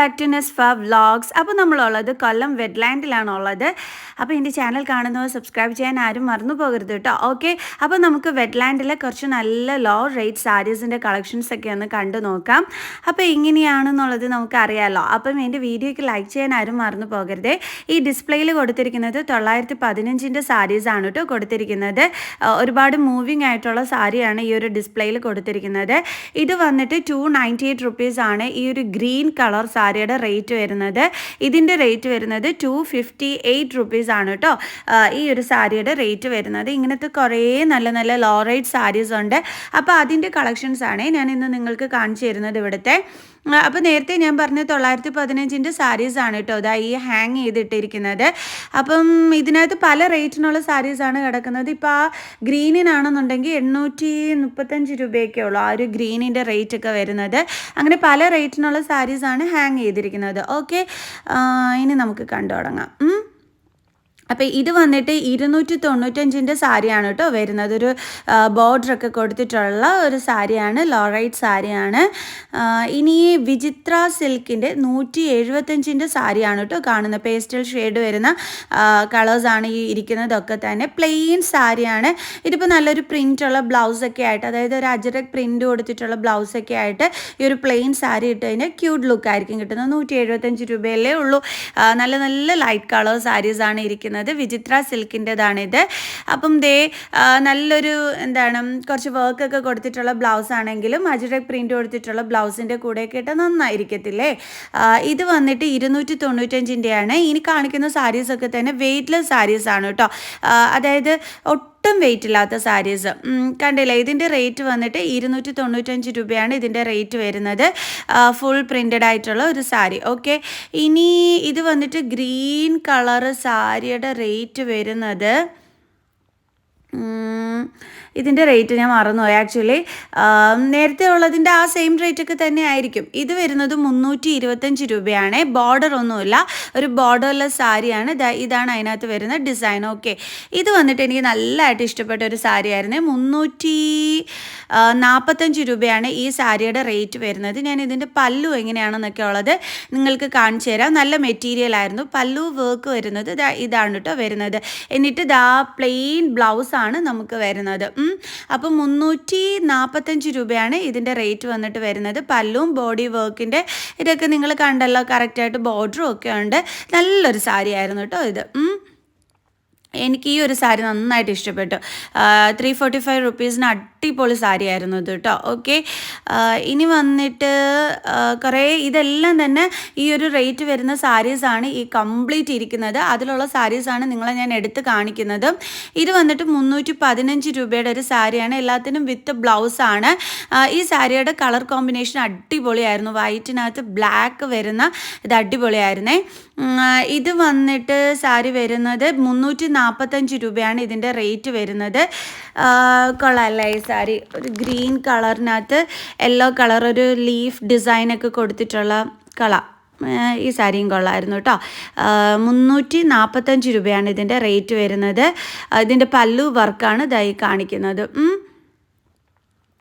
Back to നെസ് ഫാ vlogs അപ്പോൾ നമ്മളുള്ളത് കൊല്ലം വെഡ്ലാൻഡിലാണുള്ളത് അപ്പോൾ എന്റെ ചാനൽ കാണുന്നവർ സബ്സ്ക്രൈബ് ചെയ്യാൻ ആരും മറന്നു പോകരുത് കേട്ടോ. ഓക്കെ അപ്പോൾ നമുക്ക് വെഡ്ലാൻഡിലെ കുറച്ച് നല്ല ലോ റേറ്റ് സാരീസിന്റെ കളക്ഷൻസ് ഒക്കെ ഒന്ന് കണ്ടു നോക്കാം. അപ്പോൾ എങ്ങനെയാണെന്നുള്ളത് നമുക്കറിയാമല്ലോ അപ്പം എന്റെ വീഡിയോയ്ക്ക് ലൈക്ക് ചെയ്യാൻ ആരും മറന്നു പോകരുതേ. ഈ ഡിസ്പ്ലേയിൽ കൊടുത്തിരിക്കുന്നത് തൊള്ളായിരത്തി പതിനഞ്ചിന്റെ സാരീസാണ് കേട്ടോ കൊടുത്തിരിക്കുന്നത്. ഒരുപാട് മൂവിങ് ആയിട്ടുള്ള സാരിയാണ് ഈ ഒരു ഡിസ്പ്ലേയിൽ കൊടുത്തിരിക്കുന്നത്. ഇത് വന്നിട്ട് ടു നയന്റി എയ്റ്റ് ഈ ഒരു ഗ്രീൻ കളർ സാരിയുടെ റേറ്റ് വരുന്നത്. ഇതിന്റെ റേറ്റ് വരുന്നത് ടു ഫിഫ്റ്റി എയ്റ്റ് റുപ്പീസ് ആണ് കേട്ടോ ഈ ഒരു സാരിയുടെ റേറ്റ് വരുന്നത്. ഇങ്ങനത്തെ കുറേ നല്ല നല്ല ലോ റേറ്റ് സാരീസ് ഉണ്ട്. അപ്പോൾ അതിന്റെ കളക്ഷൻസ് ആണ് ഞാൻ ഇന്ന് നിങ്ങൾക്ക് കാണിച്ചു തരുന്നത് ഇവിടുത്തെ. അപ്പോൾ നേരത്തെ ഞാൻ പറഞ്ഞ തൊള്ളായിരത്തി പതിനഞ്ചിന്റെ ആണ് കേട്ടോ ഇതാ ഈ ഹാങ് ചെയ്തിട്ടിരിക്കുന്നത്. അപ്പം ഇതിനകത്ത് പല റേറ്റിനുള്ള സാരീസാണ് കിടക്കുന്നത്. ഇപ്പോൾ ആ ഗ്രീനിനാണെന്നുണ്ടെങ്കിൽ എണ്ണൂറ്റി മുപ്പത്തഞ്ച് രൂപയൊക്കെ ഉള്ളൂ ആ ഒരു ഗ്രീനിന്റെ റേറ്റ് ഒക്കെ വരുന്നത്. അങ്ങനെ പല റേറ്റിനുള്ള സാരീസാണ് ഹാങ് ചെയ്തിരിക്കുന്നത്. ഓക്കെ ഇനി നമുക്ക് കണ്ടു തുടങ്ങാം. അപ്പോൾ ഇത് വന്നിട്ട് ഇരുന്നൂറ്റി തൊണ്ണൂറ്റഞ്ചിന്റെ സാരിയാണ് കേട്ടോ വരുന്നത്. ഒരു ബോർഡറൊക്കെ കൊടുത്തിട്ടുള്ള ഒരു സാരിയാണ് ലോറൈറ്റ് സാരിയാണ്. ഇനി വിചിത്ര സിൽക്കിന്റെ നൂറ്റി എഴുപത്തഞ്ചിന്റെ സാരിയാണ് കേട്ടോ കാണുന്നത്. പേസ്റ്റൽ ഷെയ്ഡ് വരുന്ന കളേഴ്സാണ് ഈ ഇരിക്കുന്നതൊക്കെ തന്നെ. പ്ലെയിൻ സാരിയാണ്. ഇതിപ്പോൾ നല്ലൊരു പ്രിന്റുള്ള ബ്ലൗസൊക്കെ ആയിട്ട് അതായത് ഒരു അജറക് പ്രിന്റ് കൊടുത്തിട്ടുള്ള ബ്ലൗസൊക്കെ ആയിട്ട് ഈ ഒരു പ്ലെയിൻ സാരി ഇട്ട് കഴിഞ്ഞാൽ ക്യൂട്ട് ലുക്കായിരിക്കും കിട്ടുന്നത്. നൂറ്റി എഴുപത്തഞ്ച് രൂപയല്ലേ ഉള്ളൂ. നല്ല നല്ല ലൈറ്റ് കളർ സാരീസാണ് ഇരിക്കുന്നത്. വിചിത്ര സിൽക്കിന്റെതാണിത് അപ്പം ദേ നല്ലൊരു എന്താണ് കുറച്ച് വർക്കൊക്കെ കൊടുത്തിട്ടുള്ള ബ്ലൗസ് ആണെങ്കിലും അജറക് പ്രിന്റ് കൊടുത്തിട്ടുള്ള ബ്ലൗസിന്റെ കൂടെയൊക്കെ ഇട്ട് നന്നായിരിക്കത്തില്ലേ? ഇത് വന്നിട്ട് ഇരുന്നൂറ്റി തൊണ്ണൂറ്റഞ്ചിന്റെയാണ് ഇനി കാണിക്കുന്ന സാരീസൊക്കെ തന്നെ വെയ്റ്റ്ലെസ് സാരീസാണ് കേട്ടോ. അതായത് വെയിറ്റ് ഇല്ലാത്ത സാരീസ് കണ്ടില്ല? ഇതിന്റെ റേറ്റ് വന്നിട്ട് ഇരുന്നൂറ്റി തൊണ്ണൂറ്റഞ്ച് രൂപയാണ് ഇതിന്റെ റേറ്റ് വരുന്നത്. ഫുൾ പ്രിന്റഡ് ആയിട്ടുള്ള ഒരു സാരി ഓക്കെ ഇനി ഇത് വന്നിട്ട് ഗ്രീൻ കളറ് സാരിയുടെ റേറ്റ് വരുന്നത് ഇതിന്റെ റേറ്റ് ഞാൻ മറന്നുപോയി. ആക്ച്വലി നേരത്തെ ഉള്ളതിന്റെ ആ സെയിം റേറ്റ് ഒക്കെ തന്നെ ആയിരിക്കും. ഇത് വരുന്നത് മുന്നൂറ്റി ഇരുപത്തഞ്ച് രൂപയാണ്. ബോർഡർ ഒന്നുമില്ല. ഒരു ബോർഡർലെസ് സാരിയാണ്. ഇതാണ് അതിനകത്ത് വരുന്ന ഡിസൈൻ ഓക്കെ ഇത് വന്നിട്ട് എനിക്ക് നല്ലതായിട്ട് ഇഷ്ടപ്പെട്ട ഒരു സാരിയായിരുന്നു മുന്നൂറ്റി നാൽപ്പത്തഞ്ച് രൂപയാണ് ഈ സാരിയുടെ റേറ്റ് വരുന്നത്. ഞാൻ ഇതിന്റെ പല്ലു എങ്ങനെയാണെന്നൊക്കെ ഉള്ളത് നിങ്ങൾക്ക് കാണിച്ചു തരാം. നല്ല മെറ്റീരിയൽ ആയിരുന്നു. പല്ലു വർക്ക് വരുന്നത്. ഇതാണ് കേട്ടോ വരുന്നത്. എന്നിട്ട് ദാ പ്ലെയിൻ ബ്ലൗസാണ് നമുക്ക് വരുന്നത്. ഉം. അപ്പം മുന്നൂറ്റി നാൽപ്പത്തഞ്ച് രൂപയാണ് ഇതിന്റെ റേറ്റ് വന്നിട്ട് വരുന്നത്. പല്ലും ബോഡി വർക്കിന്റെ ഇതൊക്കെ നിങ്ങൾ കണ്ടല്ലോ. കറക്റ്റായിട്ട് ബോർഡറും ഒക്കെ ഉണ്ട്. നല്ലൊരു സാരി ആയിരുന്നു കേട്ടോ ഇത്. എനിക്ക് ഈ ഒരു സാരി നന്നായിട്ട് ഇഷ്ടപ്പെട്ടു. ത്രീ ഫോർട്ടി ഫൈവ് റുപ്പീസിന് അടിപൊളി സാരി ആയിരുന്നു ഇത് കേട്ടോ. ഓക്കെ ഇനി വന്നിട്ട് കുറേ ഇതെല്ലാം തന്നെ ഈ ഒരു റേറ്റ് വരുന്ന സാരീസാണ് ഈ കംപ്ലീറ്റ് ഇരിക്കുന്നത്. അതിലുള്ള സാരീസാണ് നിങ്ങളെ ഞാൻ എടുത്ത് കാണിക്കുന്നത്. ഇത് വന്നിട്ട് മുന്നൂറ്റി പതിനഞ്ച് രൂപയുടെ ഒരു സാരിയാണ്. എല്ലാത്തിനും വിത്ത് ബ്ലൗസാണ് ഈ സാരിയുടെ കളർ കോമ്പിനേഷൻ അടിപൊളിയായിരുന്നു. വൈറ്റിനകത്ത് ബ്ലാക്ക് വരുന്ന ഇത് അടിപൊളിയായിരുന്നേ. ഇത് വന്നിട്ട് സാരി വരുന്നത് മുന്നൂറ്റി നാൽപ്പത്തഞ്ച് രൂപയാണ് ഇതിന്റെ റേറ്റ് വരുന്നത്. കൊള്ളാമല്ലേ ഈ സാരി? ഒരു ഗ്രീൻ കളറിനകത്ത് യെല്ലോ കളർ ഒരു ലീഫ് ഡിസൈനൊക്കെ കൊടുത്തിട്ടുള്ള കള. ഈ സാരിയും കൊള്ളായിരുന്നു കേട്ടോ മുന്നൂറ്റി നാൽപ്പത്തഞ്ച് രൂപയാണ് ഇതിന്റെ റേറ്റ് വരുന്നത്. ഇതിന്റെ പല്ലു വർക്കാണ് ഇതായി കാണിക്കുന്നത്.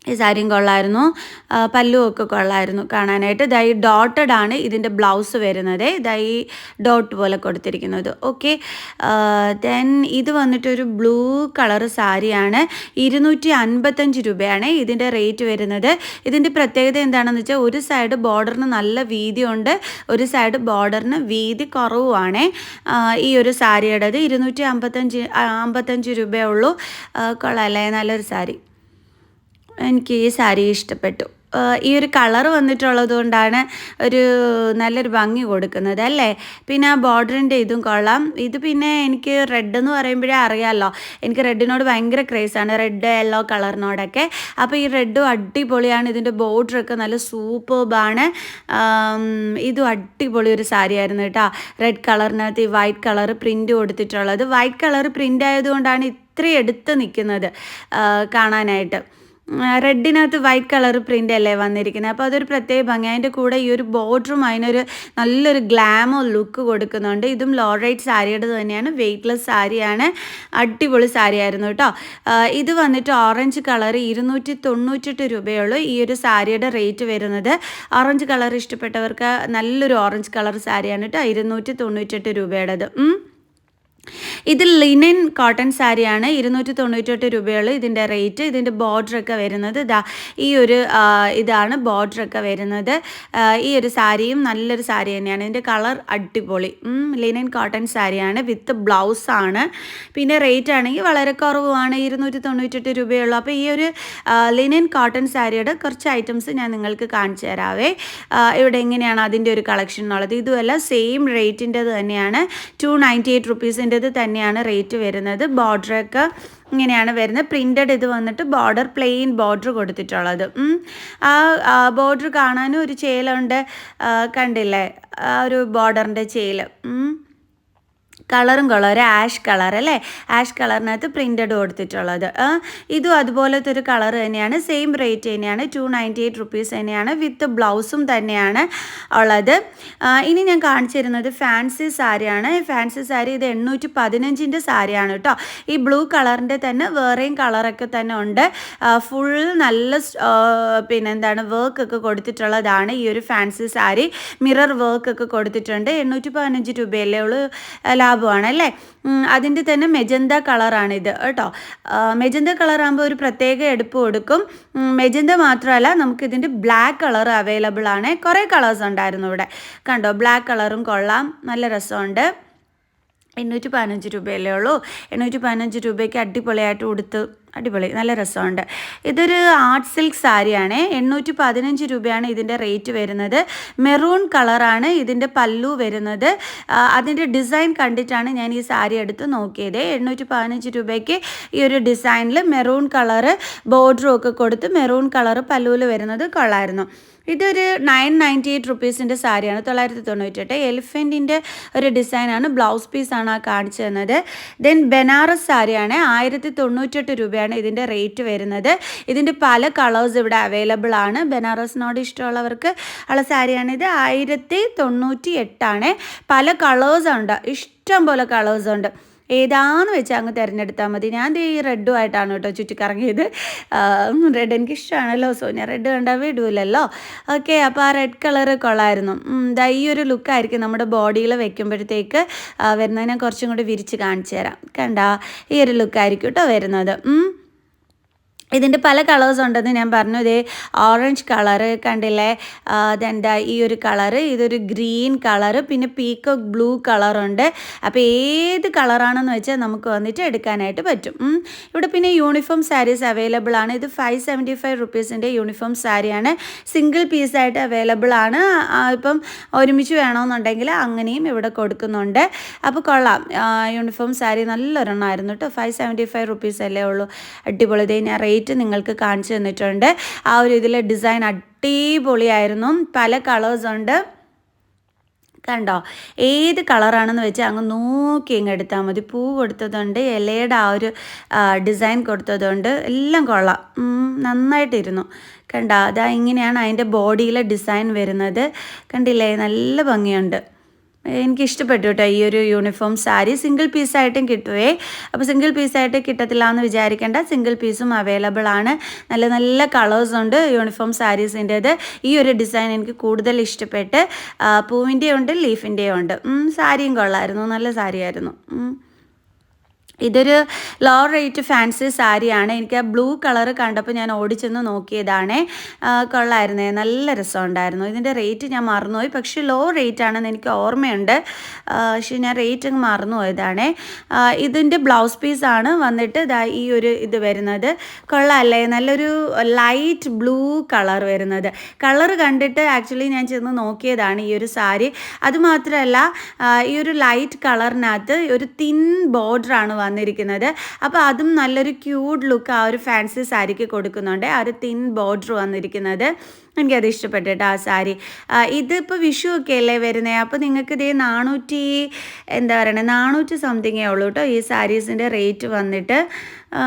ഈ സാരിയും കൊള്ളായിരുന്നു. പല്ലും ഒക്കെ കൊള്ളായിരുന്നു കാണാനായിട്ട്. ദൈ ഡോട്ടഡ് ആണ് ഇതിന്റെ ബ്ലൗസ് വരുന്നത്. ദൈ ഡോട്ട് പോലെ കൊടുത്തിരിക്കുന്നത്. ഓക്കെ ദെൻ ഇത് വന്നിട്ടൊരു ബ്ലൂ കളർ സാരിയാണ്. ഇരുന്നൂറ്റി അൻപത്തഞ്ച് രൂപയാണ് ഇതിന്റെ റേറ്റ് വരുന്നത്. ഇതിന്റെ പ്രത്യേകത എന്താണെന്ന് വെച്ചാൽ ഒരു സൈഡ് ബോർഡറിന് നല്ല വീതിയുണ്ട്. ഒരു സൈഡ് ബോർഡറിന് വീതി കുറവുമാണ്. ഈ ഒരു സാരിയുടേത്. ഇരുന്നൂറ്റി അമ്പത്തഞ്ച് അമ്പത്തഞ്ച് രൂപയേ ഉള്ളൂ. കൊള്ളാമല്ലേ നല്ലൊരു സാരി. എനിക്ക് ഈ സാരി ഇഷ്ടപ്പെട്ടു. ഈ ഒരു കളർ വന്നിട്ടുള്ളത് കൊണ്ടാണ് ഒരു നല്ലൊരു ഭംഗി കൊടുക്കുന്നത് അല്ലേ? പിന്നെ ആ ബോർഡറിന്റെ ഇതും കൊള്ളാം. ഇത് പിന്നെ എനിക്ക് റെഡ് എന്ന് പറയുമ്പോഴേ അറിയാമല്ലോ എനിക്ക് റെഡിനോട് ഭയങ്കര ക്രേസാണ് റെഡ് യെല്ലോ കളറിനോടൊക്കെ അപ്പോൾ ഈ റെഡും അടിപൊളിയാണ്. ഇതിന്റെ ബോർഡറൊക്കെ നല്ല സൂപ്പർബാണ് ഇതും അടിപൊളി ഒരു സാരി ആയിരുന്നു കേട്ടോ. റെഡ് കളറിനകത്ത് ഈ വൈറ്റ് കളർ പ്രിന്റ് കൊടുത്തിട്ടുള്ളത്. വൈറ്റ് കളർ പ്രിന്റ് ആയതുകൊണ്ടാണ് ഇത്രയും എടുത്ത് നിൽക്കുന്നത് കാണാനായിട്ട്. റെഡിനകത്ത് വൈറ്റ് കളർ പ്രിന്റ് അല്ലേ വന്നിരിക്കുന്നത്? അപ്പോൾ അതൊരു പ്രത്യേക ഭംഗി. അതിന്റെ കൂടെ ഈ ഒരു ബോർഡറും അതിനൊരു നല്ലൊരു ഗ്ലാമോ ലുക്ക് കൊടുക്കുന്നുണ്ട്. ഇതും ലോ റേറ്റ് സാരിയുടെ തന്നെയാണ്. വെയ്റ്റ്ലെസ് സാരിയാണ്. അടിപൊളി സാരി ആയിരുന്നു കേട്ടോ ഇത് വന്നിട്ട് ഓറഞ്ച് കളർ ഇരുന്നൂറ്റി തൊണ്ണൂറ്റെട്ട് രൂപയുള്ളൂ ഈ ഒരു സാരിയുടെ റേറ്റ് വരുന്നത്. ഓറഞ്ച് കളർ ഇഷ്ടപ്പെട്ടവർക്ക് നല്ലൊരു ഓറഞ്ച് കളർ സാരിയാണ് കേട്ടോ. ഇരുന്നൂറ്റി തൊണ്ണൂറ്റെട്ട് രൂപയുടേത്. ഇത് ലിനൻ കോട്ടൺ സാരിയാണ് ഇരുന്നൂറ്റി തൊണ്ണൂറ്റെട്ട് രൂപയുള്ള ഇതിന്റെ റേറ്റ് ഇതിന്റെ ബോർഡറൊക്കെ വരുന്നത് ഇതാ ഈ ഒരു ഇതാണ് ബോർഡറൊക്കെ വരുന്നത്. ഈ ഒരു സാരിയും നല്ലൊരു സാരി തന്നെയാണ്. ഇതിന്റെ കളർ അടിപൊളി. ലിനൻ കോട്ടൺ സാരിയാണ് വിത്ത് ബ്ലൗസാണ് പിന്നെ റേറ്റ് ആണെങ്കിൽ വളരെ കുറവുമാണ്. ഇരുന്നൂറ്റി തൊണ്ണൂറ്റെട്ട് രൂപയുള്ളൂ. അപ്പോൾ ഈ ഒരു ലിനൻ കോട്ടൺ സാരിയുടെ കുറച്ച് ഐറ്റംസ് ഞാൻ നിങ്ങൾക്ക് കാണിച്ചു തരാവേ. ഇവിടെ എങ്ങനെയാണ് അതിന്റെ ഒരു കളക്ഷൻ എന്നുള്ളത്. ഇതുമല്ല സെയിം റേറ്റിന്റെ തന്നെയാണ്. ടു നയന്റി എയ്റ്റ് റുപ്പീസിന്റെത് തന്നെയാണ് റേറ്റ് വരുന്നത്. ബോർഡറൊക്കെ ഇങ്ങനെയാണ് വരുന്നത്. പ്രിന്റഡ് ഇത് വന്നിട്ട് ബോർഡർ പ്ലെയിൻ ബോർഡർ കൊടുത്തിട്ടുള്ളത്. ആ ബോർഡർ കാണാനും ഒരു ചേലുണ്ട്. കണ്ടില്ലേ? ആ ഒരു ബോർഡറിന്റെ ചേൽ. കളറും കളർ ആഷ് കളർ അല്ലേ? ആഷ് കളറിനകത്ത് പ്രിന്റഡ് കൊടുത്തിട്ടുള്ളത്. ഇതും അതുപോലത്തെ ഒരു കളർ തന്നെയാണ്. സെയിം റേറ്റ് തന്നെയാണ്. ടു നയന്റി എയ്റ്റ് റുപ്പീസ് തന്നെയാണ് വിത്ത് ബ്ലൗസും തന്നെയാണ് ഉള്ളത്. ഇനി ഞാൻ കാണിച്ചു തരുന്നത് ഫാൻസി സാരിയാണ് ഫാൻസി സാരി ഇത് എണ്ണൂറ്റി പതിനഞ്ചിന്റെ സാരിയാണ് കേട്ടോ. ഈ ബ്ലൂ കളറിന്റെ തന്നെ വേറെയും കളറൊക്കെ തന്നെ ഉണ്ട്. ഫുൾ നല്ല പിന്നെ എന്താണ് വർക്ക് ഒക്കെ കൊടുത്തിട്ടുള്ളതാണ് ഈ ഒരു ഫാൻസി സാരി മിറർ വർക്ക് ഒക്കെ കൊടുത്തിട്ടുണ്ട്. എണ്ണൂറ്റി പതിനഞ്ച് രൂപയല്ലേ ഉള്ളൂ. ആ, ലാഭമാണ് അല്ലേ അതിന്റെ തന്നെ മെജന്ത കളറാണിത് കേട്ടോ. മെജന്ത കളറാകുമ്പോൾ ഒരു പ്രത്യേക എടുപ്പ് കൊടുക്കും. മെജന്ത മാത്രമല്ല നമുക്കിതിന്റെ ബ്ലാക്ക് കളർ അവൈലബിൾ ആണ്. കുറേ കളേഴ്സ് ഉണ്ടായിരുന്നു ഇവിടെ. കണ്ടോ ബ്ലാക്ക് കളറും കൊള്ളാം. നല്ല രസമുണ്ട്. എണ്ണൂറ്റി പതിനഞ്ച് രൂപയല്ലേ ഉള്ളൂ. എണ്ണൂറ്റി പതിനഞ്ച് രൂപയ്ക്ക് അടിപൊളിയായിട്ട് ഉടുത്ത് അടിപൊളി നല്ല രസമുണ്ട്. ഇതൊരു ആർട്ട് സിൽക്ക് സാരിയാണ്. എണ്ണൂറ്റി പതിനഞ്ച് രൂപയാണ് ഇതിന്റെ റേറ്റ് വരുന്നത്. മെറൂൺ കളറാണ് ഇതിന്റെ പല്ലു വരുന്നത്. അതിന്റെ ഡിസൈൻ കണ്ടിട്ടാണ് ഞാൻ ഈ സാരി എടുത്ത് നോക്കിയത്. എണ്ണൂറ്റി പതിനഞ്ച് രൂപയ്ക്ക് ഈ ഒരു ഡിസൈനിൽ മെറൂൺ കളറ് ബോർഡറും ഒക്കെ കൊടുത്ത് മെറൂൺ കളറ് പല്ലുവിൽ വരുന്നത് കൊള്ളായിരുന്നു. ഇതൊരു നയൻ നയന്റി എയ്റ്റ് റുപ്പീസിന്റെ സാരിയാണ് തൊള്ളായിരത്തി തൊണ്ണൂറ്റെട്ട് എലിഫന്റിന്റെ ഒരു ഡിസൈനാണ് ബ്ലൗസ് പീസാണ് ആ കാണിച്ചു തന്നത്. ദെൻ ബനാറസ് സാരിയാണ് ആയിരത്തി തൊണ്ണൂറ്റെട്ട് രൂപയാണ് ഇതിന്റെ റേറ്റ് വരുന്നത്. ഇതിന്റെ പല കളേഴ്സ് ഇവിടെ അവൈലബിൾ ആണ്. ബനാറസിനോട് ഇഷ്ടമുള്ളവർക്ക് ഉള്ള സാരിയാണിത് ആയിരത്തി തൊണ്ണൂറ്റി എട്ടാണ് പല കളേഴ്സ് ഉണ്ട് ഇഷ്ടം പോലെ കളേഴ്സ് ഉണ്ട്. ഏതാന്ന് വെച്ചാൽ അങ്ങ് തിരഞ്ഞെടുത്താൽ മതി. ഞാൻ ഈ റെഡും ആയിട്ടാണ് കേട്ടോ ചുറ്റിക്കറങ്ങിയത്. റെഡ് എനിക്ക് ഇഷ്ടമാണല്ലോ സോനിയ റെഡ് കണ്ടാൽ വിടൂലല്ലോ. ഓക്കെ അപ്പോൾ ആ റെഡ് കളർ കൊള്ളായിരുന്നു. ദാ ഈ ഒരു ലുക്കായിരിക്കും നമ്മുടെ ബോഡിയിൽ വെക്കുമ്പോഴത്തേക്ക് വരുന്നത് വരുന്നതിനെ കുറച്ചും കൂടി വിരിച്ച് കാണിച്ചു തരാം. കണ്ടാ ഈ ഒരു ലുക്കായിരിക്കും കേട്ടോ വരുന്നത്. ഇതിന്റെ പല കളേഴ്സ് ഉണ്ടെന്ന് ഞാൻ പറഞ്ഞു. ഇതേ ഓറഞ്ച് കളറ് കണ്ടില്ലേ? അതെന്താ ഈ ഒരു കളറ് ഇതൊരു ഗ്രീൻ കളറ് പിന്നെ പീക്കോക്ക് ബ്ലൂ കളറുണ്ട് അപ്പോൾ ഏത് കളറാണെന്ന് വെച്ചാൽ നമുക്ക് വന്നിട്ട് എടുക്കാനായിട്ട് പറ്റും. ഇവിടെ പിന്നെ യൂണിഫോം സാരീസ് അവൈലബിൾ ആണ്. ഇത് ഫൈവ് സെവന്റി ഫൈവ് റുപ്പീസിന്റെ യൂണിഫോം സാരിയാണ് സിംഗിൾ പീസായിട്ട് അവൈലബിൾ ആണ്. ഇപ്പം ഒരുമിച്ച് വേണമെന്നുണ്ടെങ്കിൽ അങ്ങനെയും ഇവിടെ കൊടുക്കുന്നുണ്ട്. അപ്പോൾ കൊള്ളാം. യൂണിഫോം സാരി നല്ലൊരെണ്ണമായിരുന്നു കേട്ടോ. ഫൈവ് സെവന്റി ഫൈവ് റുപ്പീസ് അല്ലേ ഉള്ളൂ. അടിപൊളി. ഞാൻ നിങ്ങൾക്ക് കാണിച്ചു തന്നിട്ടുണ്ട്. ആ ഒരു ഇതിലെ ഡിസൈൻ അടിപൊളിയായിരുന്നു. പല കളേഴ്സ് ഉണ്ട്. കണ്ടോ? ഏത് കളറാണെന്ന് വെച്ചാൽ അങ്ങ് നോക്കി ഇങ്ങ് എടുത്താൽ മതി. പൂ കൊടുത്തതുണ്ട് ഇലയുടെ ആ ഒരു ഡിസൈൻ കൊടുത്തതുണ്ട്. എല്ലാം കൊള്ളാം. നന്നായിട്ടിരുന്നു. കണ്ടോ? അതാ ഇങ്ങനെയാണ് അതിന്റെ ബോഡിയിലെ ഡിസൈൻ വരുന്നത്. കണ്ടില്ലേ? നല്ല ഭംഗിയുണ്ട്. എനിക്ക് ഇഷ്ടപ്പെട്ടു കേട്ടോ ഈ ഒരു യൂണിഫോം സാരി സിംഗിൾ പീസായിട്ടും കിട്ടുവേ. അപ്പോൾ സിംഗിൾ പീസായിട്ട് കിട്ടത്തില്ല എന്ന് വിചാരിക്കേണ്ട. സിംഗിൾ പീസും അവൈലബിൾ ആണ്. നല്ല നല്ല കളേഴ്സ് ഉണ്ട് യൂണിഫോം സാരീസിന്റേത് ഈ ഒരു ഡിസൈൻ എനിക്ക് കൂടുതൽ ഇഷ്ടപ്പെട്ട് പൂവിന്റെയും ഉണ്ട് ലീഫിന്റെയും ഉണ്ട് സാരിയും കൊള്ളായിരുന്നു. നല്ല സാരിയായിരുന്നു. ഇതൊരു ലോ റേറ്റ് ഫാൻസി സാരിയാണ്. എനിക്ക് ആ ബ്ലൂ കളർ കണ്ടപ്പോൾ ഞാൻ ഓടിച്ചെന്ന് നോക്കിയതാണ്. കൊള്ളായിരുന്നേ. നല്ല രസമുണ്ടായിരുന്നു. ഇതിന്റെ റേറ്റ് ഞാൻ മറന്നുപോയി. പക്ഷേ ലോ റേറ്റ് ആണെന്ന് എനിക്ക് ഓർമ്മയുണ്ട്. പക്ഷേ ഞാൻ റേറ്റ് അങ്ങ് മറന്നുപോയതാണ്. ഇതിന്റെ ബ്ലൗസ് പീസാണ് വന്നിട്ട് ഇതാ ഈ ഒരു ഇത് വരുന്നത്. കൊള്ളാമല്ലേ നല്ലൊരു ലൈറ്റ് ബ്ലൂ കളർ വരുന്നത്. കളർ കണ്ടിട്ട് ആക്ച്വലി ഞാൻ ചെന്ന് നോക്കിയതാണ് ഈ ഒരു സാരി. അതുമാത്രമല്ല ഈ ഒരു ലൈറ്റ് കളറിനകത്ത് ഒരു തിൻ ബോർഡറാണ് വന്നിരിക്കുന്നത്. അപ്പോൾ അതും നല്ലൊരു ക്യൂട്ട് ലുക്ക് ആ ഒരു ഫാൻസി സാരിക്ക് കൊടുക്കുന്നുണ്ട്. ആ ഒരു തിൻ ബോർഡർ വന്നിരിക്കുന്നത്. എനിക്കത് ഇഷ്ടപ്പെട്ടിട്ട് ആ സാരി ഇതിപ്പോൾ വിഷു ഒക്കെ അല്ലേ വരുന്നത് അപ്പോൾ നിങ്ങൾക്ക് ഇതേ നാനൂറ്റി എന്താ പറയണേ? നാനൂറ്റി സംതിങ്ങേ ഉള്ളൂ കേട്ടോ ഈ സാരീസിന്റെ റേറ്റ് വന്നിട്ട് ആ,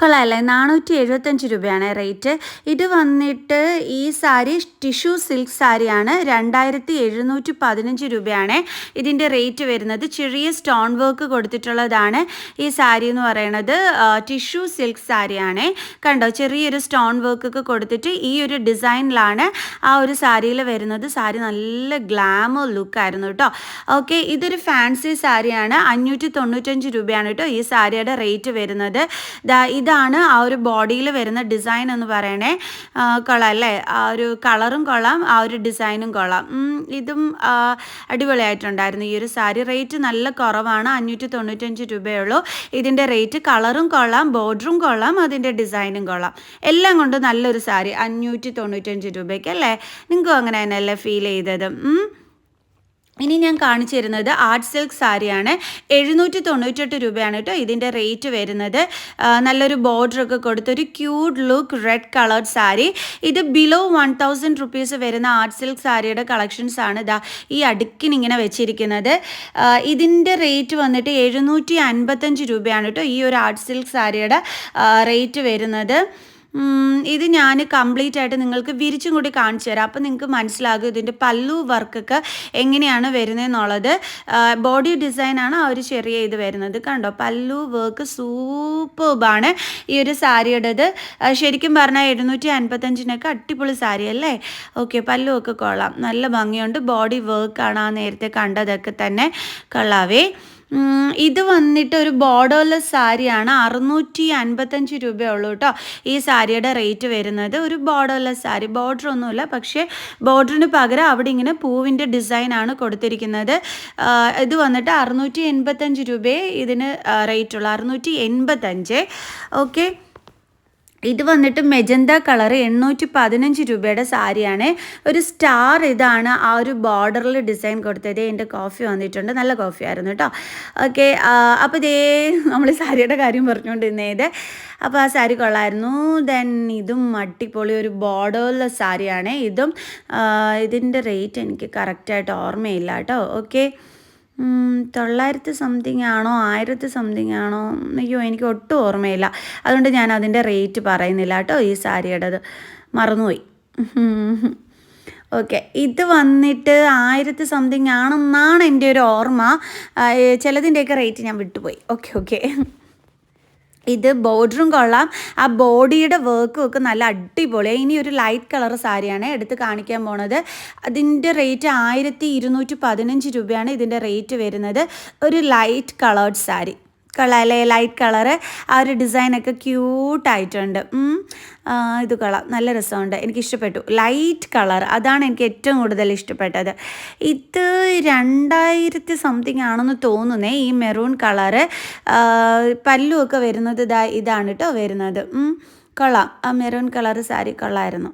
കൊള്ളാമല്ലേ നാനൂറ്റി എഴുപത്തഞ്ച് രൂപയാണ് റേറ്റ്. ഇത് വന്നിട്ട് ഈ സാരി ടിഷ്യൂ സിൽക്ക് സാരിയാണ്. രണ്ടായിരത്തി എഴുന്നൂറ്റി പതിനഞ്ച് രൂപയാണ് ഇതിന്റെ റേറ്റ് വരുന്നത്. ചെറിയ സ്റ്റോൺ വർക്ക് കൊടുത്തിട്ടുള്ളതാണ് ഈ സാരി എന്ന് പറയുന്നത്. ടിഷ്യൂ സിൽക്ക് സാരിയാണ്. കണ്ടോ? ചെറിയൊരു സ്റ്റോൺ വർക്കൊക്കെ കൊടുത്തിട്ട് ഈ ഒരു ഡിസൈനിലാണ് ആ ഒരു സാരിയിൽ വരുന്നത്. സാരി നല്ല ഗ്ലാമർ ലുക്കായിരുന്നു കേട്ടോ. ഓക്കെ ഇതൊരു ഫാൻസി സാരിയാണ്. അഞ്ഞൂറ്റി തൊണ്ണൂറ്റഞ്ച് രൂപയാണ് കേട്ടോ ഈ സാരിയുടെ റേറ്റ് വരുന്നത്. ദാ ഇതാണ് ആ ഒരു ബോഡിയിൽ വരുന്ന ഡിസൈൻ എന്ന് പറയണേ. കൊള്ളാം അല്ലേ? ആ ഒരു കളറും കൊള്ളാം ആ ഒരു ഡിസൈനും കൊള്ളാം. ഇതും അടിപൊളിയായിട്ടുണ്ടായിരുന്നു. ഈ ഒരു സാരി റേറ്റ് നല്ല കുറവാണ് അഞ്ഞൂറ്റി തൊണ്ണൂറ്റഞ്ച് രൂപയുള്ളൂ. ഇതിന്റെ റേറ്റ് കളറും കൊള്ളാം ബോർഡറും കൊള്ളാം അതിന്റെ ഡിസൈനും കൊള്ളാം. എല്ലാം കൊണ്ട് നല്ലൊരു സാരി അഞ്ഞൂറ്റി തൊണ്ണൂറ്റഞ്ച് രൂപയ്ക്ക് അല്ലേ? നിങ്ങൾക്കും അങ്ങനെ തന്നെയല്ലേ ഫീൽ ചെയ്തത്. ഇനി ഞാൻ കാണിച്ചു തരുന്നത് ആർട്ട് സിൽക്ക് സാരിയാണ്. എഴുന്നൂറ്റി തൊണ്ണൂറ്റെട്ട് രൂപയാണ് കേട്ടോ ഇതിന്റെ റേറ്റ് വരുന്നത്. നല്ലൊരു ബോർഡറൊക്കെ കൊടുത്തൊരു cute look red coloured sari. ഇത് ബിലോ വൺ തൗസൻഡ് റുപ്പീസ് വരുന്ന ആർട്ട് സിൽക്ക് സാരിയുടെ കളക്ഷൻസ് ആണ് ഇതാ ഈ അടുക്കിന് ഇങ്ങനെ വെച്ചിരിക്കുന്നത്. ഇതിന്റെ റേറ്റ് വന്നിട്ട് എഴുന്നൂറ്റി അൻപത്തഞ്ച് രൂപയാണ് കേട്ടോ ഈ ഒരു ആർട്ട് സിൽക്ക് സാരിയുടെ റേറ്റ് വരുന്നത്. ഇത് ഞാൻ കംപ്ലീറ്റ് ആയിട്ട് നിങ്ങൾക്ക് വിരിച്ചും കൂടി കാണിച്ചു തരാം. അപ്പോൾ നിങ്ങൾക്ക് മനസ്സിലാകും ഇതിന്റെ പല്ലു വർക്കൊക്കെ എങ്ങനെയാണ് വരുന്നതെന്നുള്ളത്. ബോഡി ഡിസൈനാണ് ആ ഒരു ചെറിയ ഇത് വരുന്നത്. കണ്ടോ? പല്ലു വർക്ക് സൂപ്പർബാണ് ഈ ഒരു സാരിയുടേത് ശരിക്കും പറഞ്ഞാൽ എഴുന്നൂറ്റി അൻപത്തഞ്ചിനൊക്കെ അടിപൊളി സാരി അല്ലേ? ഓക്കെ പല്ലു ഒക്കെ കൊള്ളാം. നല്ല ഭംഗിയുണ്ട്. ബോഡി വർക്കാണ് ആ നേരത്തെ കണ്ടതൊക്കെ തന്നെ. കൊള്ളാവേ. ഇത് വന്നിട്ട് ഒരു ബോർഡർലെസ് സാരിയാണ്. അറുന്നൂറ്റി അൻപത്തഞ്ച് രൂപയുള്ളൂ കേട്ടോ. ഈ സാരിയുടെ റേറ്റ് വരുന്നത്. ഒരു ബോർഡർലെസ് സാരി. ബോർഡർ ഒന്നുമില്ല. പക്ഷേ ബോർഡറിന് പകരം അവിടെ ഇങ്ങനെ പൂവിന്റെ ഡിസൈനാണ് കൊടുത്തിരിക്കുന്നത്. ഇത് വന്നിട്ട് അറുന്നൂറ്റി എൺപത്തഞ്ച് രൂപയെ ഇതിന് റേറ്റ് ഉള്ളൂ. അറുന്നൂറ്റി എൺപത്തഞ്ച് ഓക്കെ ഇത് വന്നിട്ട് മെജന്ത കളർ എണ്ണൂറ്റി പതിനഞ്ച് രൂപയുടെ സാരിയാണ്. ഒരു സ്റ്റാർ ഇതാണ് ആ ഒരു ബോർഡറിൽ ഡിസൈൻ കൊടുത്തത്. എന്റെ കോഫി വന്നിട്ടുണ്ട്. നല്ല കോഫി ആയിരുന്നു കേട്ടോ ഓക്കെ അപ്പോൾ ഇതേ നമ്മൾ സാരിയുടെ കാര്യം പറഞ്ഞുകൊണ്ടിരുന്നത്. അപ്പോൾ ആ സാരി കൊള്ളായിരുന്നു. ദെൻ ഇതും അടിപൊളി ഒരു ബോർഡറുള്ള സാരിയാണ്. ഇതും ഇതിന്റെ റേറ്റ് എനിക്ക് കറക്റ്റായിട്ട് ഓർമ്മയില്ല കേട്ടോ ഓക്കെ. തൊള്ളായിരത്തി സംതിങ് ആണോ ആയിരത്തി സംതിങ് ആണോ അയ്യോ എനിക്ക് ഒട്ടും ഓർമ്മയില്ല. അതുകൊണ്ട് ഞാൻ അതിന്റെ റേറ്റ് പറയുന്നില്ല കേട്ടോ ഈ സാരിയുടേത്. മറന്നുപോയി. ഓക്കെ ഇത് വന്നിട്ട് ആയിരത്തി സംതിങ് ആണെന്നാണ് എന്റെ ഒരു ഓർമ്മ. ചിലതിന്റെയൊക്കെ റേറ്റ് ഞാൻ വിട്ടുപോയി. ഓക്കെ ഓക്കെ ഇത് ബോർഡറും കൊള്ളാം. ആ ബോഡിയുടെ വർക്കും ഒക്കെ നല്ല അടിപൊളിയാണ് ഇനി ഒരു ലൈറ്റ് കളർ സാരിയാണ് എടുത്ത് കാണിക്കാൻ പോണത്. അതിന്റെ റേറ്റ് ആയിരത്തി ഇരുന്നൂറ്റി പതിനഞ്ച് രൂപയാണ് ഇതിന്റെ റേറ്റ് വരുന്നത്. ഒരു ലൈറ്റ് കളേർഡ് സാരി. കൊള്ളാമല്ലേ ലൈറ്റ് കളറ് ആ ഒരു ഡിസൈനൊക്കെ ക്യൂട്ടായിട്ടുണ്ട് ഇത് കളർ നല്ല രസമുണ്ട്. എനിക്ക് ഇഷ്ടപ്പെട്ടു. ലൈറ്റ് കളർ അതാണ് എനിക്ക് ഏറ്റവും കൂടുതൽ ഇഷ്ടപ്പെട്ടത്. ഇത് രണ്ടായിരത്തി സംതിങ് ആണെന്ന് തോന്നുന്നേ. ഈ മെറൂൺ കളറ് പല്ലുമൊക്കെ വരുന്നത് ഇതാ ഇതാണ് കേട്ടോ വരുന്നത്. കൊള്ളാം. ആ മെറൂൺ കളർ സാരി കൊള്ളായിരുന്നു.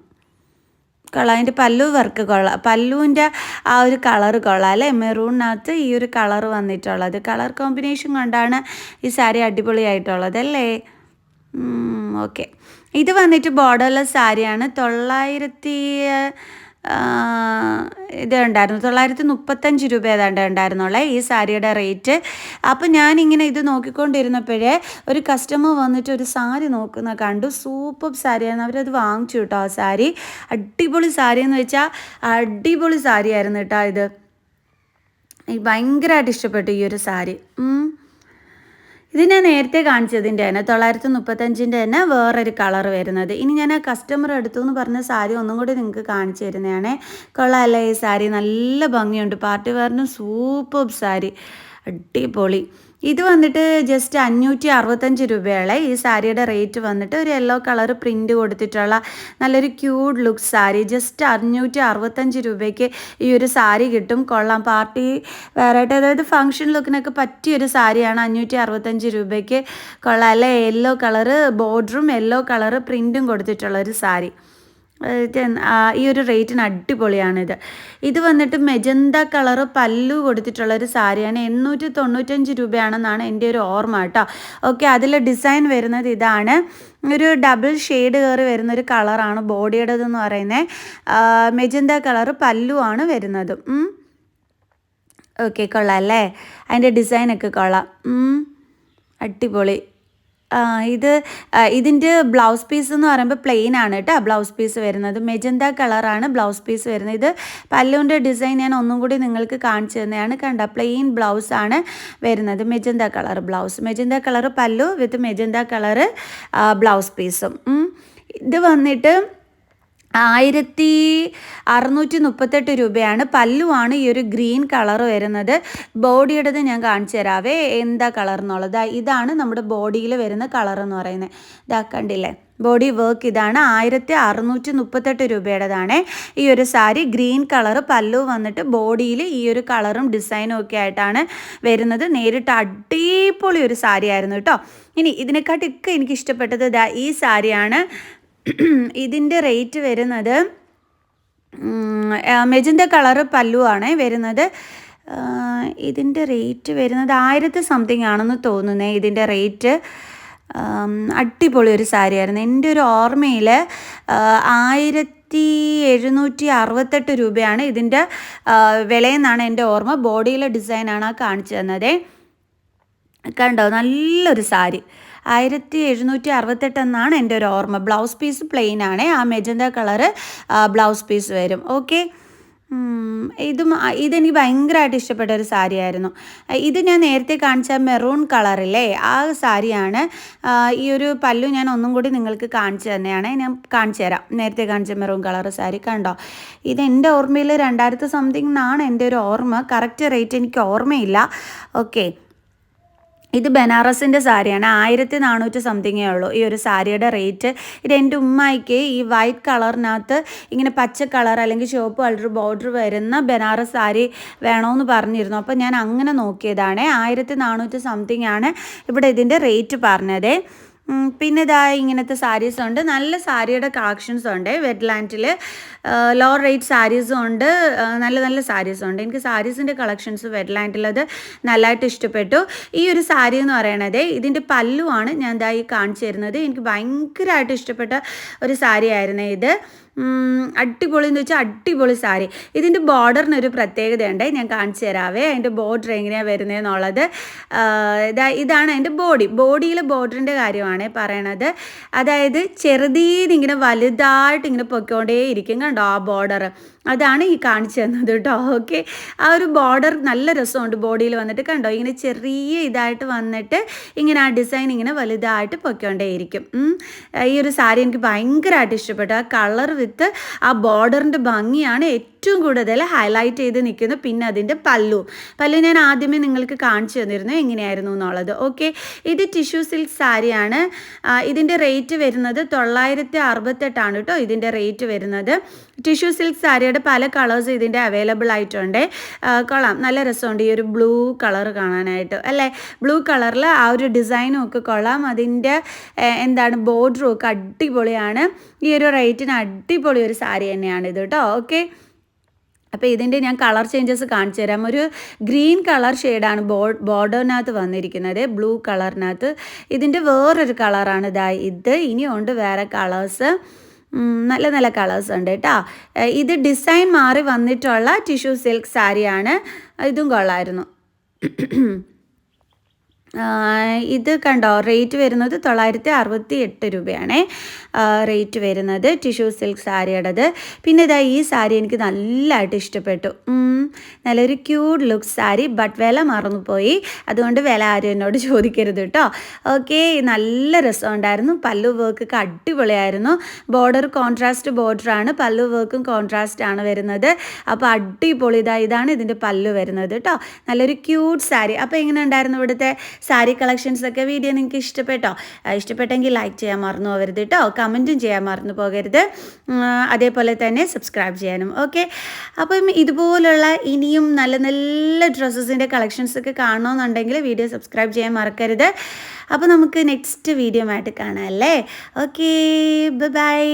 കൊള്ളാം. അതിന്റെ പല്ലു വർക്ക് കൊള്ളാം. പല്ലുവിന്റെ ആ ഒരു കളർ കൊള്ളാം അല്ലേ? മെറൂണിനകത്ത് ഈ ഒരു കളർ വന്നിട്ടുള്ളത്. കളർ കോമ്പിനേഷൻ കൊണ്ടാണ് ഈ സാരി അടിപൊളിയായിട്ടുള്ളത് അല്ലേ? ഓക്കെ. ഇത് വന്നിട്ട് ബോർഡർലെസ് സാരിയാണ്. തൊള്ളായിരത്തി ഇത് ഉണ്ടായിരുന്നു. തൊള്ളായിരത്തി മുപ്പത്തഞ്ച് രൂപ ഏതാണ്ട് ഉണ്ടായിരുന്നുള്ളേ ഈ സാരിയുടെ റേറ്റ്. അപ്പോൾ ഞാനിങ്ങനെ ഇത് നോക്കിക്കൊണ്ടിരുന്നപ്പോഴേ ഒരു കസ്റ്റമർ വന്നിട്ട് ഒരു സാരി നോക്കുന്ന കണ്ടു. സൂപ്പർ സാരിയായിരുന്നു അവരത് വാങ്ങിച്ചു കേട്ടോ ആ സാരി. അടിപൊളി സാരി എന്ന് വെച്ചാൽ അടിപൊളി സാരിയായിരുന്നു കേട്ടോ ഇത്. ഭയങ്കരമായിട്ട് ഇഷ്ടപ്പെട്ടു ഈ ഒരു സാരി. ഇത് ഞാൻ നേരത്തെ കാണിച്ചതിന്റെ തന്നെ തൊള്ളായിരത്തി മുപ്പത്തഞ്ചിന്റെ തന്നെ വേറൊരു കളർ വരുന്നത്. ഇനി ഞാൻ ആ കസ്റ്റമർ എടുത്തു എന്ന് പറഞ്ഞ സാരി ഒന്നും കൂടി നിങ്ങൾക്ക് കാണിച്ചു തരുന്നതാണ്. കൊള്ളാമല്ലേ ഈ സാരി നല്ല ഭംഗിയുണ്ട്. പാർട്ടി വെയറിന് സൂപ്പർ സാരി. അടിപൊളി. ഇത് വന്നിട്ട് ജസ്റ്റ് അഞ്ഞൂറ്റി അറുപത്തഞ്ച് രൂപയുള്ള ഈ സാരിയുടെ റേറ്റ് വന്നിട്ട് ഒരു യെല്ലോ കളർ പ്രിന്റ് കൊടുത്തിട്ടുള്ള നല്ലൊരു ക്യൂട്ട് ലുക്ക് സാരി. ജസ്റ്റ് അഞ്ഞൂറ്റി അറുപത്തഞ്ച് രൂപയ്ക്ക് ഈ ഒരു സാരി കിട്ടും. കൊള്ളാം. പാർട്ടി വേറായിട്ട് അതായത് ഫംഗ്ഷൻ ലുക്കിനൊക്കെ പറ്റിയൊരു സാരിയാണ് അഞ്ഞൂറ്റി അറുപത്തഞ്ച് രൂപയ്ക്ക്. കൊള്ളാം. അല്ലേ? യെല്ലോ കളറ് ബോർഡറും യെല്ലോ കളറ് പ്രിന്റും കൊടുത്തിട്ടുള്ള ഒരു സാരി. ഈ ഒരു റേറ്റിന് അടിപൊളിയാണിത് ഇത്. വന്നിട്ട് മെജന്ത കളറ് പല്ലു കൊടുത്തിട്ടുള്ള ഒരു സാരിയാണ്. എണ്ണൂറ്റി തൊണ്ണൂറ്റഞ്ച് രൂപയാണെന്നാണ് എന്റെ ഒരു ഓർമ്മ കേട്ടോ. ഓക്കെ അതിൽ ഡിസൈൻ വരുന്നത് ഇതാണ്. ഒരു ഡബിൾ ഷെയ്ഡ് കയറി വരുന്ന ഒരു കളറാണ് ബോഡിയുടേതെന്ന് പറയുന്നത് മെജന്ത കളറ് പല്ലു ആണ് വരുന്നത്. ഓക്കെ കൊള്ളാം അല്ലേ? അതിന്റെ ഡിസൈനൊക്കെ കൊള്ളാം. അടിപൊളി. ഇത് ഇതിന്റെ ബ്ലൗസ് പീസ് എന്ന് പറയുമ്പോൾ പ്ലെയിൻ ആണ് കേട്ടോ ബ്ലൗസ് പീസ് വരുന്നത്. മെജന്ത കളറാണ് ബ്ലൗസ് പീസ് വരുന്നത്. ഇത് പല്ലുവിന്റെ ഡിസൈൻ ഞാൻ ഒന്നും കൂടി നിങ്ങൾക്ക് കാണിച്ചു തന്നെയാണ്. കണ്ട പ്ലെയിൻ ബ്ലൗസ് ആണ് വരുന്നത് magenta colour blouse magenta colour pallu with magenta colour blouse പീസും ഇത് വന്നിട്ട് ആയിരത്തി അറുന്നൂറ്റി മുപ്പത്തെട്ട് രൂപയാണ്. പല്ലുവാണ് ഈ ഒരു ഗ്രീൻ കളർ വരുന്നത്. ബോഡിയുടേത് ഞാൻ കാണിച്ചു തരാവേ. എന്താ കളർ എന്നുള്ളത്? ഇതാണ് നമ്മുടെ ബോഡിയിൽ വരുന്ന കളർ എന്ന് പറയുന്നത്. ഇതാ കണ്ടില്ലേ? ബോഡി വർക്ക് ഇതാണ്. ആയിരത്തി അറുന്നൂറ്റി മുപ്പത്തെട്ട് രൂപയുടേതാണ് ഈ ഒരു സാരി. ഗ്രീൻ കളർ പല്ലു വന്നിട്ട് ബോഡിയിൽ ഈ ഒരു കളറും ഡിസൈനും ഒക്കെ ആയിട്ടാണ് വരുന്നത്. നേരിട്ട് അടിപൊളി ഒരു സാരി ആയിരുന്നു കേട്ടോ. ഇനി ഇതിനെക്കാട്ടൊക്കെ എനിക്ക് ഇഷ്ടപ്പെട്ടത് ഈ സാരിയാണ്. ഇതിന്റെ റേറ്റ് വരുന്നത് മെജിന്റെ കളറ് പല്ലുവാണ് വരുന്നത്. ഇതിന്റെ റേറ്റ് വരുന്നത് ആയിരത്തി സംതിങ് ആണെന്ന് തോന്നുന്നേ ഇതിന്റെ റേറ്റ്. അടിപൊളി ഒരു സാരിയായിരുന്നു. എന്റെ ഒരു ഓർമ്മയിൽ ആയിരത്തി എഴുന്നൂറ്റി അറുപത്തെട്ട് രൂപയാണ് ഇതിന്റെ വിലയെന്നാണ് എന്റെ ഓർമ്മ. ബോഡിയിലെ ഡിസൈനാണ് കാണിച്ചു തന്നത്. കണ്ടോ? നല്ലൊരു സാരി. ആയിരത്തി എഴുന്നൂറ്റി അറുപത്തെട്ട് എന്നാണ് എന്റെ ഒരു ഓർമ്മ. ബ്ലൗസ് പീസ് പ്ലെയിൻ ആണ്. ആ മെജന്ത കളറ് ബ്ലൗസ് പീസ് വരും. ഓക്കെ ഇതും ഇതെനിക്ക് ഭയങ്കരമായിട്ട് ഇഷ്ടപ്പെട്ട ഒരു സാരി ആയിരുന്നു ഇത് ഞാൻ നേരത്തെ കാണിച്ച മെറൂൺ കളറില്ലേ ആ സാരിയാണ്. ഈ ഒരു പല്ലു ഞാൻ ഒന്നും കൂടി നിങ്ങൾക്ക് കാണിച്ചു തന്നെയാണ്. ഞാൻ കാണിച്ചു തരാം. നേരത്തെ കാണിച്ച മെറൂൺ കളർ സാരി കണ്ടോ? ഇത് എന്റെ ഓർമ്മയിൽ രണ്ടായിരത്തി സംതിങ് എന്നാണ് എന്റെ ഒരു ഓർമ്മ. കറക്റ്റ് റേറ്റ് എനിക്ക് ഓർമ്മയില്ല. ഓക്കെ ഇത് ബനാറസിന്റെ സാരിയാണ്. ആയിരത്തി നാനൂറ്റി സംതിങ്ങേ ഉള്ളൂ. ഈ ഒരു സാരിയുടെ റേറ്റ് ഇത് എന്റെ ഉമ്മായിക്ക് ഈ വൈറ്റ് കളറിനകത്ത് ഇങ്ങനെ പച്ച കളർ അല്ലെങ്കിൽ ചുവപ്പ് കളർ ബോർഡർ വരുന്ന ബനാറസ് സാരി വേണമെന്ന് പറഞ്ഞിരുന്നു. അപ്പോൾ ഞാൻ അങ്ങനെ നോക്കിയതാണ്. ആയിരത്തി നാനൂറ്റി സംതിങ് ആണ് ഇവിടെ ഇതിന്റെ റേറ്റ് പറഞ്ഞത്. പിന്നെ ഇതാ ഇങ്ങനത്തെ സാരീസ് ഉണ്ട്. നല്ല സാരിയുടെ കളക്ഷൻസ് ഉണ്ട്. വെറ്റ്ലാൻഡിൽ ലോ റേറ്റ് സാരീസും ഉണ്ട്. നല്ല നല്ല സാരീസും ഉണ്ട്. എനിക്ക് സാരീസിന്റെ കളക്ഷൻസ് വെറ്റ്ലാൻഡിൽ അത് നല്ലതായിട്ട് ഇഷ്ടപ്പെട്ടു. ഈ ഒരു സാരി എന്ന് പറയണത് ഇതിന്റെ പല്ലുവാണ് ഞാൻ ഇതായി കാണിച്ചു തരുന്നത്. എനിക്ക് ഭയങ്കരമായിട്ട് ഇഷ്ടപ്പെട്ട ഒരു സാരി ആയിരുന്നു ഇത്. അടിപൊളി എന്ന് വെച്ചാൽ അടിപൊളി സാരി. ഇതിന്റെ ബോർഡറിന് ഒരു പ്രത്യേകതയുണ്ട്. ഞാൻ കാണിച്ചു തരാവേ. അതിന്റെ ബോർഡർ എങ്ങനെയാണ് വരുന്നതെന്നുള്ളത് ഇതാ ഇതാണ് അതിന്റെ ബോഡി ബോഡിയിലെ ബോർഡറിന്റെ കാര്യമാണ് പറയണത്. അതായത് ചെറുതീന്ന് ഇങ്ങനെ വലുതായിട്ട് ഇങ്ങനെ പൊയ്ക്കൊണ്ടേ ഇരിക്കും കണ്ടോ ആ ബോർഡർ അതാണ് ഈ കാണിച്ചു തന്നത് കേട്ടോ ഓക്കെ ആ ഒരു ബോർഡർ നല്ല രസമുണ്ട് ബോഡിയിൽ വന്നിട്ട്. കണ്ടോ? ഇങ്ങനെ ചെറിയ ഇതായിട്ട് വന്നിട്ട് ഇങ്ങനെ ആ ഡിസൈൻ ഇങ്ങനെ വലുതായിട്ട് പൊയ്ക്കൊണ്ടേയിരിക്കും. ഈ ഒരു സാരി എനിക്ക് ഭയങ്കരമായിട്ട് ഇഷ്ടപ്പെട്ടു. ആ കളർ വിത്ത് ആ ബോർഡറിന്റെ ഭംഗിയാണ് ഏറ്റവും കൂടുതൽ ഹൈലൈറ്റ് ചെയ്ത് നിൽക്കുന്നു പിന്നെ അതിന്റെ പല്ലു. പല്ലു ഞാൻ ആദ്യമേ നിങ്ങൾക്ക് കാണിച്ചു തന്നിരുന്നു. എങ്ങനെയായിരുന്നു എന്നുള്ളത്. ഓക്കെ ഇത് ടിഷ്യൂ സിൽക്ക് സാരിയാണ് ഇതിന്റെ റേറ്റ് വരുന്നത് തൊള്ളായിരത്തി അറുപത്തെട്ടാണ് കേട്ടോ ഇതിന്റെ റേറ്റ് വരുന്നത്. ടിഷ്യൂ സിൽക്ക് സാരിയുടെ പല കളേഴ്സ് ഇതിന്റെ അവൈലബിൾ ആയിട്ടുണ്ട്. കൊള്ളാം. നല്ല രസമുണ്ട്. ഈ ഒരു ബ്ലൂ കളർ കാണാനായിട്ട്. അല്ലേ? ബ്ലൂ കളറിൽ ആ ഒരു ഡിസൈനും ഒക്കെ കൊള്ളാം. അതിന്റെ എന്താണ് ബോർഡറും ഒക്കെ അടിപൊളിയാണ്. ഈ ഒരു റേറ്റിന് അടിപൊളി ഒരു സാരി തന്നെയാണ് ഇത് കേട്ടോ. ഓക്കെ അപ്പോൾ ഇതിന്റെ ഞാൻ കളർ ചേഞ്ചസ് കാണിച്ചു തരാം. ഒരു ഗ്രീൻ കളർ ഷെയ്ഡാണ് ബോ ബോർഡറിനകത്ത് വന്നിരിക്കുന്നത്. ബ്ലൂ കളറിനകത്ത്. ഇതിന്റെ വേറൊരു കളറാണ് ഇതാ ഇത്. ഇനിയുണ്ട് വേറെ കളേഴ്സ്. നല്ല നല്ല കളേഴ്സ് ഉണ്ട് കേട്ടോ. ഇത് ഡിസൈൻ മാറി വന്നിട്ടുള്ള ടിഷ്യൂ സിൽക്ക് സാരിയാണ്. ഇതും കൊള്ളായിരുന്നു. ഇത് കണ്ടോ? റേറ്റ് വരുന്നത് തൊള്ളായിരത്തി അറുപത്തി എട്ട് രൂപയാണ് റേറ്റ് വരുന്നത് ടിഷ്യൂ സിൽക്ക് സാരിയുടേത്. പിന്നെ ഇതാ ഈ സാരി എനിക്ക് നല്ലതായിട്ട് ഇഷ്ടപ്പെട്ടു. നല്ലൊരു ക്യൂട്ട് ലുക്ക് സാരി ബട്ട് വില മറന്നുപോയി. അതുകൊണ്ട് വില ആരും എന്നോട് ചോദിക്കരുത് കേട്ടോ ഓക്കെ നല്ല രസമുണ്ടായിരുന്നു പല്ലു വർക്കൊക്കെ അടിപൊളിയായിരുന്നു. ബോർഡർ കോൺട്രാസ്റ്റ് ബോർഡറാണ് പല്ലു വർക്കും കോൺട്രാസ്റ്റ് ആണ് വരുന്നത്. അപ്പോൾ അടിപൊളി ഇതാ ഇതാണ് ഇതിന്റെ പല്ലു വരുന്നത് കേട്ടോ നല്ലൊരു ക്യൂട്ട് സാരി. അപ്പോൾ എങ്ങനെ ഉണ്ടായിരുന്നു ഇവിടുത്തെ സാരി കളക്ഷൻസ് ഒക്കെ വീഡിയോ നിങ്ങൾക്ക് ഇഷ്ടപ്പെട്ടോ? ഇഷ്ടപ്പെട്ടെങ്കിൽ ലൈക്ക് ചെയ്യാൻ മറന്നു പോകരുത് കേട്ടോ കമന്റും ചെയ്യാൻ മറന്നു പോകരുത്. അതേപോലെ തന്നെ സബ്സ്ക്രൈബ് ചെയ്യാനും ഓക്കെ അപ്പം ഇതുപോലുള്ള ഇനിയും നല്ല നല്ല ഡ്രസ്സസിന്റെ കളക്ഷൻസ് ഒക്കെ കാണണമെന്നുണ്ടെങ്കിൽ വീഡിയോ സബ്സ്ക്രൈബ് ചെയ്യാൻ മറക്കരുത്. അപ്പോൾ നമുക്ക് നെക്സ്റ്റ് വീഡിയോ ആയിട്ട് കാണാം അല്ലേ? Okay bye